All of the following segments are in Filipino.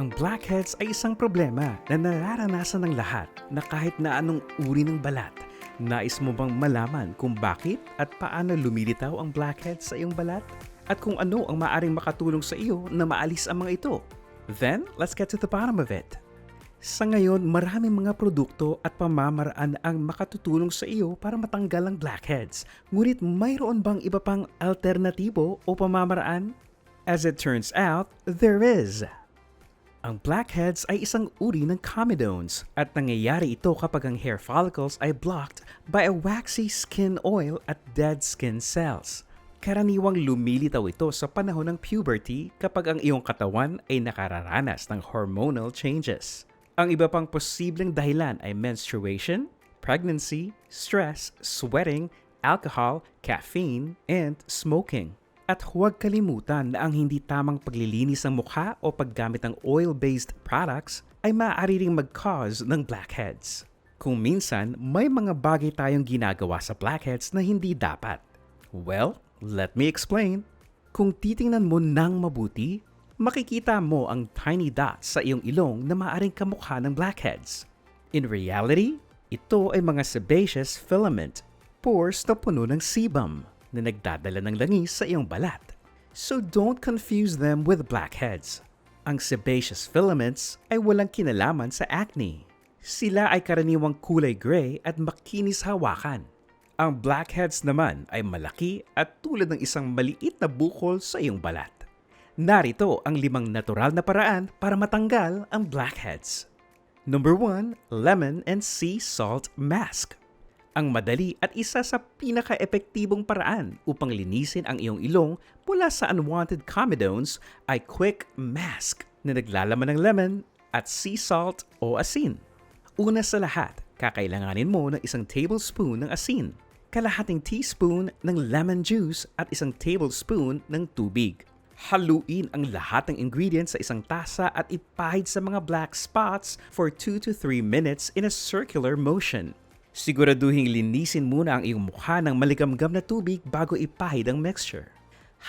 Ang blackheads ay isang problema na nararanasan ng lahat na kahit na anong uri ng balat. Nais mo bang malaman kung bakit at paano lumilitaw ang blackheads sa iyong balat? At kung ano ang maaring makatulong sa iyo na maalis ang mga ito? Then, let's get to the bottom of it. Sa ngayon, maraming mga produkto at pamamaraan ang makatutulong sa iyo para matanggal ang blackheads. Ngunit mayroon bang iba pang alternatibo o pamamaraan? As it turns out, there is. Ang blackheads ay isang uri ng comedones at nangyayari ito kapag ang hair follicles ay blocked by a waxy skin oil at dead skin cells. Karaniwang lumilitaw ito sa panahon ng puberty kapag ang iyong katawan ay nakararanas ng hormonal changes. Ang iba pang posibleng dahilan ay menstruation, pregnancy, stress, sweating, alcohol, caffeine, and smoking. At huwag kalimutan na ang hindi tamang paglilinis ng mukha o paggamit ng oil-based products ay maaari ring mag-cause ng blackheads. Kung minsan, may mga bagay tayong ginagawa sa blackheads na hindi dapat. Well, let me explain. Kung titingnan mo ng mabuti, makikita mo ang tiny dots sa iyong ilong na maaring kamukha ng blackheads. In reality, ito ay mga sebaceous filament, pores na puno ng sebum na nagdadala ng langis sa iyong balat. So don't confuse them with blackheads. Ang sebaceous filaments ay walang kinalaman sa acne. Sila ay karaniwang kulay gray at makinis hawakan. Ang blackheads naman ay malaki at tulad ng isang maliit na bukol sa iyong balat. Narito ang limang natural na paraan para matanggal ang blackheads. Number 1, lemon and sea salt mask. Ang madali at isa sa pinaka-epektibong paraan upang linisin ang iyong ilong mula sa unwanted comedones ay quick mask na naglalaman ng lemon at sea salt o asin. Una sa lahat, kakailanganin mo ng isang tablespoon ng asin, kalahating teaspoon ng lemon juice at isang tablespoon ng tubig. Haluin ang lahat ng ingredients sa isang tasa at ipahid sa mga black spots for 2 to 3 minutes in a circular motion. Siguraduhin linisin muna ang iyong mukha ng maligamgam na tubig bago ipahid ang mixture.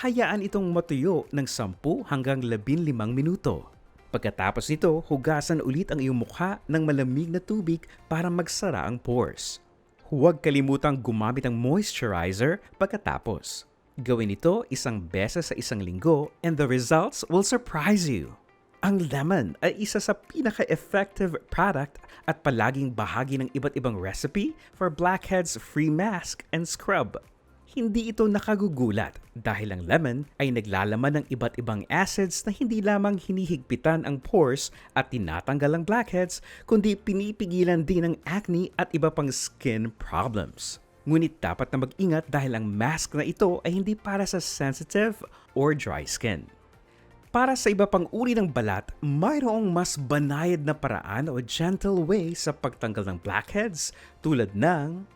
Hayaan itong matuyo ng 10 hanggang 15 minuto. Pagkatapos nito, hugasan ulit ang iyong mukha ng malamig na tubig para magsara ang pores. Huwag kalimutang gumamit ng moisturizer pagkatapos. Gawin ito isang beses sa isang linggo and the results will surprise you. Ang lemon ay isa sa pinaka-effective product at palaging bahagi ng iba't ibang recipe for blackheads free mask and scrub. Hindi ito nakagugulat dahil ang lemon ay naglalaman ng iba't ibang acids na hindi lamang hinihigpitan ang pores at tinatanggal ang blackheads kundi pinipigilan din ang acne at iba pang skin problems. Ngunit dapat na mag-ingat dahil ang mask na ito ay hindi para sa sensitive or dry skin. Para sa iba pang uri ng balat, mayroong mas banayad na paraan o gentle way sa pagtanggal ng blackheads tulad ng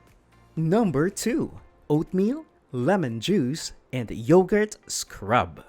Number 2. Oatmeal, lemon juice, and yogurt scrub.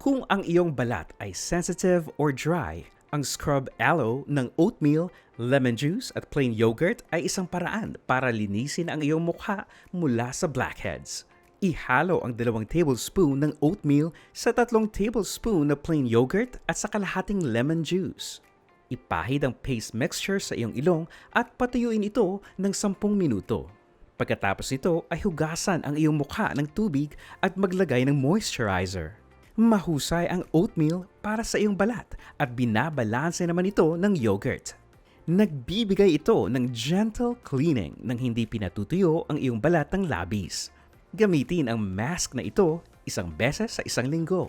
Kung ang iyong balat ay sensitive or dry, ang scrub aloe ng oatmeal, lemon juice at plain yogurt ay isang paraan para linisin ang iyong mukha mula sa blackheads. Ihalo ang dalawang tablespoon ng oatmeal sa tatlong tablespoon na plain yogurt at sa kalahating lemon juice. Ipahid ang paste mixture sa iyong ilong at patuyuin ito ng 10 minuto. Pagkatapos nito ay hugasan ang iyong mukha ng tubig at maglagay ng moisturizer. Mahusay ang oatmeal para sa iyong balat at binabalanse naman ito ng yogurt. Nagbibigay ito ng gentle cleaning nang hindi pinatutuyo ang iyong balat ng labis. Gamitin ang mask na ito isang beses sa isang linggo.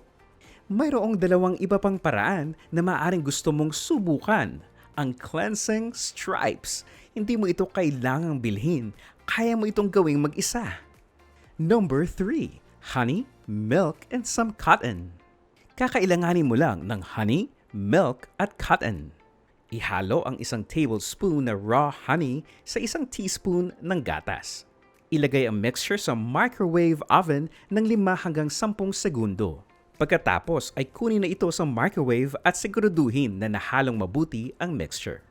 Mayroong dalawang iba pang paraan na maaring gusto mong subukan. Ang cleansing stripes. Hindi mo ito kailangang bilhin. Kaya mo itong gawing mag-isa. Number 3. Honey, milk, and some cotton. Kakailanganin mo lang ng honey, milk, at cotton. Ihalo ang isang tablespoon na raw honey sa isang teaspoon ng gatas. Ilagay ang mixture sa microwave oven ng 5 hanggang 10 segundo. Pagkatapos ay kunin na ito sa microwave at siguraduhin na nahalong mabuti ang mixture.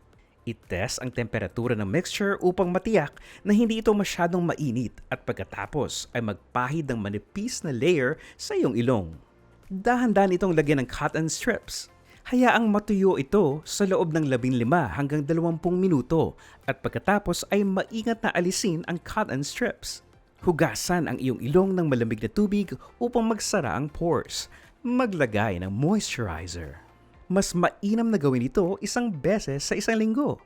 Itest ang temperatura ng mixture upang matiyak na hindi ito masyadong mainit at pagkatapos ay magpahid ng manipis na layer sa iyong ilong. Dahan-dahan itong lagyan ng cotton strips. Hayaang matuyo ito sa loob ng 15 hanggang 20 minuto at pagkatapos ay maingat na alisin ang cotton strips. Hugasan ang iyong ilong ng malamig na tubig upang magsara ang pores. Maglagay ng moisturizer. Mas mainam na gawin ito isang beses sa isang linggo.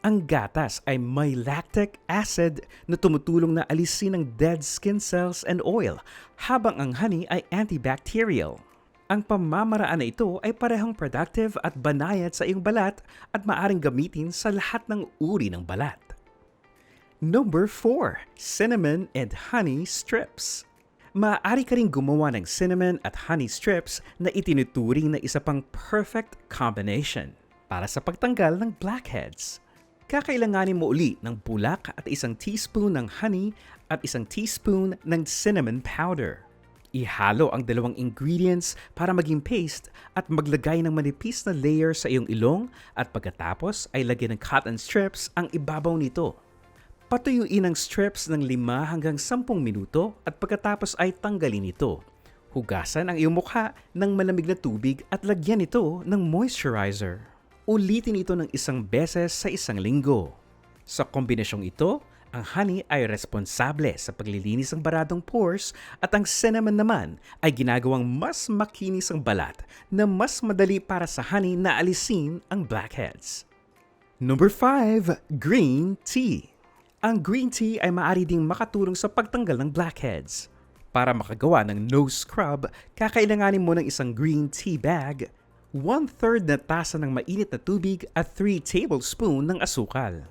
Ang gatas ay may lactic acid na tumutulong na alisin ang dead skin cells and oil, habang ang honey ay antibacterial. Ang pamamaraan na ito ay parehong productive at banayad sa iyong balat at maaring gamitin sa lahat ng uri ng balat. Number 4. Cinnamon and Honey Strips Maaari ka rin gumawa ng cinnamon at honey strips na itinuturing na isa pang perfect combination para sa pagtanggal ng blackheads. Kakailanganin mo uli ng bulak at isang teaspoon ng honey at isang teaspoon ng cinnamon powder. Ihalo ang dalawang ingredients para maging paste at maglagay ng manipis na layer sa iyong ilong at pagkatapos ay lagyan ng cotton strips ang ibabaw nito. Patuyuin ang strips ng 5 hanggang 10 minuto at pagkatapos ay tanggalin ito. Hugasan ang iyong mukha ng malamig na tubig at lagyan ito ng moisturizer. Ulitin ito ng isang beses sa isang linggo. Sa kombinasyong ito, ang honey ay responsable sa paglilinis ng baradong pores at ang cinnamon naman ay ginagawang mas makinis ang balat na mas madali para sa honey na alisin ang blackheads. Number 5. Green Tea Ang green tea ay maaari ding makatulong sa pagtanggal ng blackheads. Para makagawa ng nose scrub, kakailanganin mo ng isang green tea bag, 1-third na tasa ng mainit na tubig at 3 tablespoon ng asukal.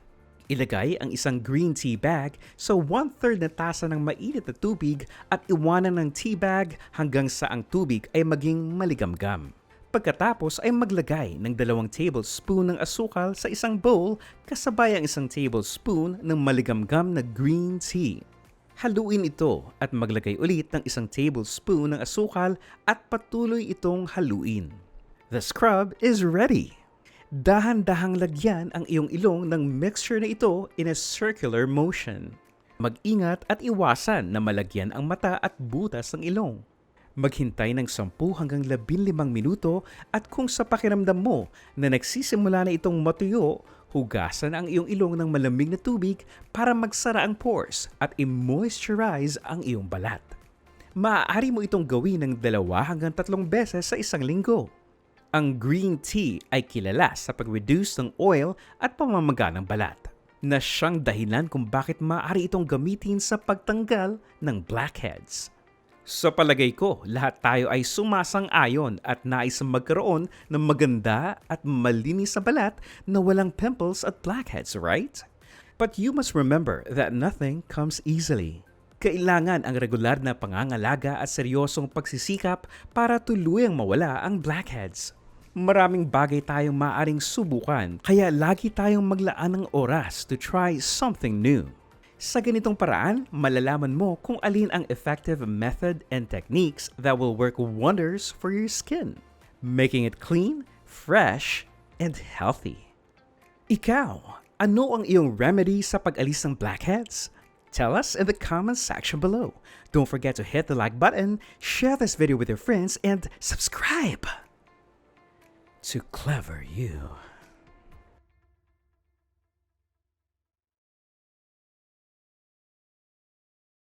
Ilagay ang isang green tea bag sa 1-third na tasa ng mainit na tubig at iwanan ng tea bag hanggang sa ang tubig ay maging maligamgam. Pagkatapos ay maglagay ng dalawang tablespoon ng asukal sa isang bowl kasabay ang isang tablespoon ng maligamgam na green tea. Haluin ito at maglagay ulit ng isang tablespoon ng asukal at patuloy itong haluin. The scrub is ready! Dahan-dahang lagyan ang iyong ilong ng mixture na ito in a circular motion. Mag-ingat at iwasan na malagyan ang mata at butas ng ilong. Maghintay ng 10 hanggang 15 minuto at kung sa pakiramdam mo na nagsisimula na itong matuyo, hugasan ang iyong ilong ng malamig na tubig para magsara ang pores at i-moisturize ang iyong balat. Maaari mo itong gawin ng dalawa hanggang tatlong beses sa isang linggo. Ang green tea ay kilala sa pag-reduce ng oil at pamamaga ng balat na siyang dahilan kung bakit maaari itong gamitin sa pagtanggal ng blackheads. Sa palagay ko, lahat tayo ay sumasang-ayon at nais magkaroon ng maganda at malinis na balat na walang pimples at blackheads, right? But you must remember that nothing comes easily. Kailangan ang regular na pangangalaga at seryosong pagsisikap para tuluyang mawala ang blackheads. Maraming bagay tayong maaring subukan, kaya lagi tayong maglaan ng oras to try something new. Sa ganitong paraan, malalaman mo kung alin ang effective method and techniques that will work wonders for your skin, making it clean, fresh, and healthy. Ikaw, ano ang iyong remedy sa pag-alis ng blackheads? Tell us in the comments section below. Don't forget to hit the like button, share this video with your friends, and subscribe to Clever You.